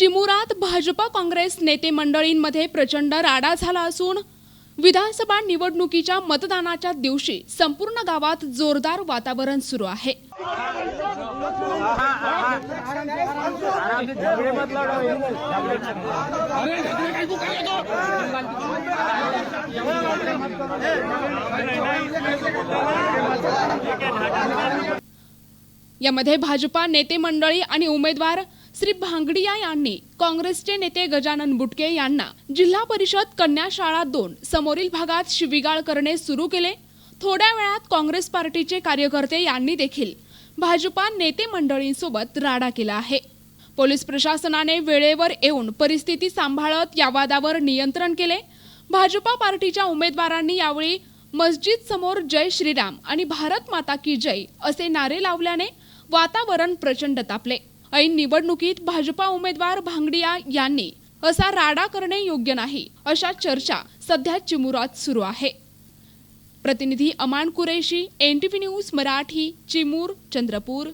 चिमुरात भाजपा काँग्रेस नेते मंडळींमध्ये प्रचंड राडा झाला असून विधानसभा निवडणुकीच्या मतदानाच्या दिवशी संपूर्ण गावात जोरदार वातावरण सुरू आहे. यामध्ये भाजपा नेते मंडळी आणि उमेदवार श्री भांगडिया यांनी काँग्रेसचे नेते गजानन बुटके यांना जिल्हा परिषद कन्या शाळा दोन समोरील भागात शिवीगाळ करणे सुरू केले. थोड्या वेळात काँग्रेस पार्टीचे कार्यकर्ते यांनी देखील भाजपा नेते मंडळींसोबत राडा केला आहे. पोलीस प्रशासनाने वेळेवर येऊन परिस्थिती सांभाळत या वादावर नियंत्रण केले. भाजपा पार्टीच्या उमेदवारांनी यावेळी मस्जिद समोर जय श्रीराम आणि भारत माता की जय असे नारे लावल्याने वातावरण प्रचंड तापले. ऐन निवडणुकीत भाजपा उमेदवार भांगडिया यांनी असा राडा करणे योग्य नाही अशा चर्चा सध्या चिमुरात सुरू आहे. प्रतिनिधी अमान कुरेशी एनटीव्ही न्यूज मराठी चिमूर चंद्रपूर.